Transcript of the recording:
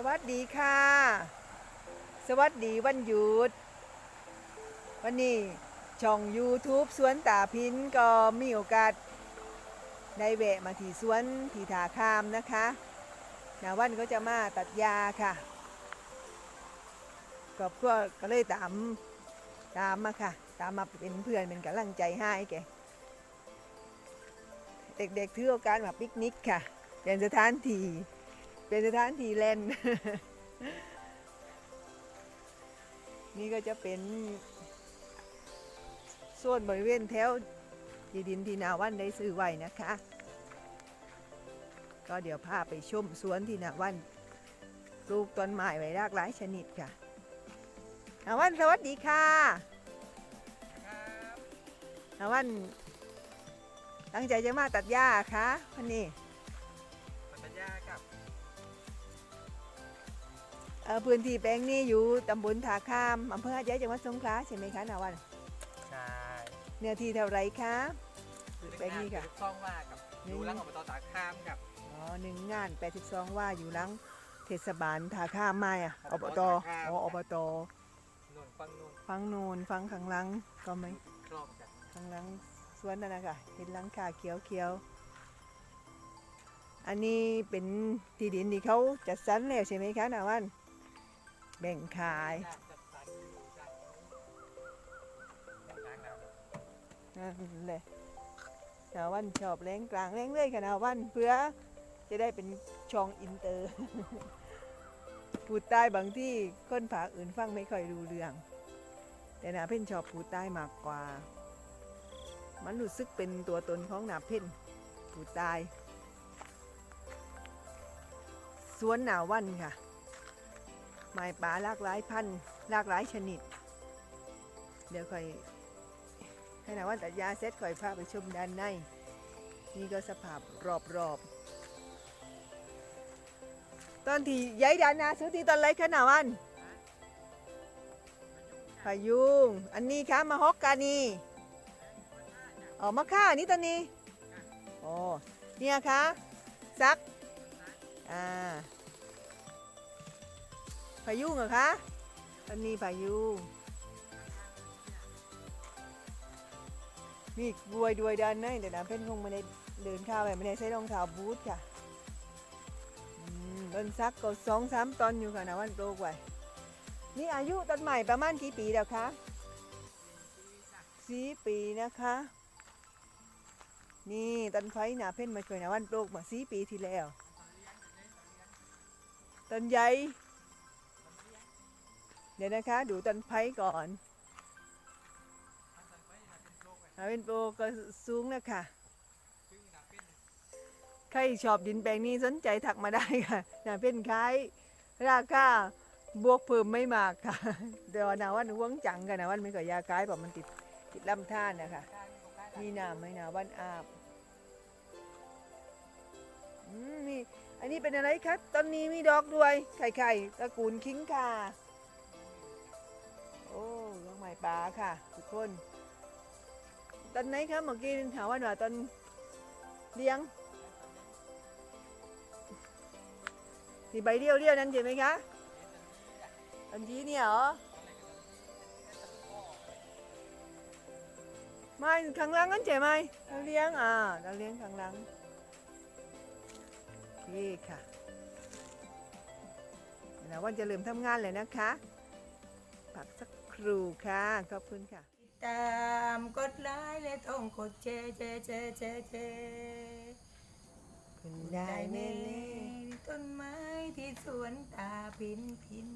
สวัสดีค่ะ สวัสดีวันหยุด วันนี้ช่อง YouTube สวนตาพินก็มีโอกาสได้แวะมาที่สวนที่ถาคามนะคะนาวันก็จะมาตัดยาค่ะก็เพื่อก็เลยตามตามมาค่ะ ตามมาเป็นเพื่อนเป็นกำลังใจให้แกเด็กๆถือโอกาสมาปิกนิกค่ะเป็นสถานที่ เป็นสถานที่เล่น นี่ก็จะเป็นส่วนบริเวณแถวที่ดินที่นาวันได้ซื้อไว้นะคะ ก็เดี๋ยวพาไปชมสวนที่นาวันปลูกต้นไม้ไว้หลากหลายชนิดค่ะนาวันสวัสดีค่ะนาวันตั้งใจจะมาตัดหญ้าคะวันนี้ พื้นที่แปลงนี้อยู่ตำบลถาคามอำเภอหาดใหญ่จังหวัดสงขลาใช่ไหมคะนาวันใช่เนื้อที่เท่าไรคะ แปลงนี้ค่ะช่องว่ากับอยู่หลังอบตตาข้ามกับอ๋อหนึ่งงาน 82 ว่าอยู่หลังเทศบาลถาข้ามมาอะอบตอ๋ออบตนุ่นฟังนุ่นฟังโนนฟังข้างหลังก็ไม่ครอบกับข้างหลังสวนนั่นนะคะเห็นหลังคาเขียวเขียวๆอันนี้เป็นที่ดินที่เขาจัดสรรแล้วใช่ไหมคะนาวัน แบ่งขายจัดสรรอยู่จัดต่างๆแล้วนั่นเลยนาวันชอบแรงกลางแรงเลื่อยค่ะนาวันเพื่อจะได้เป็นช่องอินเตอร์พูดใต้บางที่คนภาอื่นฟังไม่ค่อยรู้เรื่อง แต่นาเพ่นชอบพูดใต้มากกว่า มันรู้สึกเป็นตัวตนของนาเพ่นพูดใต้สวนหนาวันค่ะ ไม้ป่าหลากหลายพันธุ์หลากหลายชนิด เดี๋ยวค่อยให้นาวันตัดยาเสร็จค่อยพาไปชมด้านใน นี่ก็สภาพรอบๆ ตอนที่ย้ายด้านหนาซื้อที่ตอนไรคะนาวันพายุง อันนี้คะมาฮอกกานีอ๋อมะค่านี่ตอนนี้ อ๋อ เนี่ยคะซัก อ่า พายุงเหรอคะตอนนี้พายุ มีบวยด้วยด้านในแต่น้ำเพ่นคงไม่ได้เดินข้าวไปไม่ได้ใช้รองเท้าบูทค่ะต้นซักก็สองสามตอนอยู่ค่ะนะวันโตกไว้นี่อายุต้นใหม่ประมาณกี่ปีแล้วคะสี่ปีนะคะ นี่ต้นไผ่หนาเพ่นมาช่วยนะวันโตกมาสี่ปีที่แล้วต้นใหญ่ เดี๋ยวนะคะ ดูต้นไผ่ก่อนนาเป็นโปรก็สูงนะค่ะ ใครชอบดินแปลงนี้สนใจถักมาได้ค่ะนาเป็นคล้ายราคาบวกเพิ่มไม่มากค่ะเดี๋ยวนาวันห่วงจังกันนะวันไม่ก่อยาคล้ายเพราะมันติดติดลำธารนะคะมีน้ำไหมนาวันอาบอืมนี่อันนี้เป็นอะไรครับต้นนี้มีดอกด้วย ไข่ไข่ตระกูลคิงค่ะ ดอกไม้ป่าค่ะ ทุกคน ตอนไหนครับเมื่อกี้ถามว่าหน่อยตอนเลี้ยงที่ใบเดียวเดียวนั้นใช่ไหมคะตอนนี้เนี่ยเหรอไม่ข้างหล่างนั้นใช่ไหมเราเลี้ยงอ่าเราเลี้ยงข้างหล่างนี่ค่ะเดี๋ยววันจะเริ่มทำงานเลยนะคะพักสัก ครู่ค่ะ ขอบคุณค่ะตามกดไลค์และต้องกดแชร์แชร์แชร์แชร์แชร์คุณได้ได้แน่แน่ๆต้นไม้ที่สวนตาพินพิน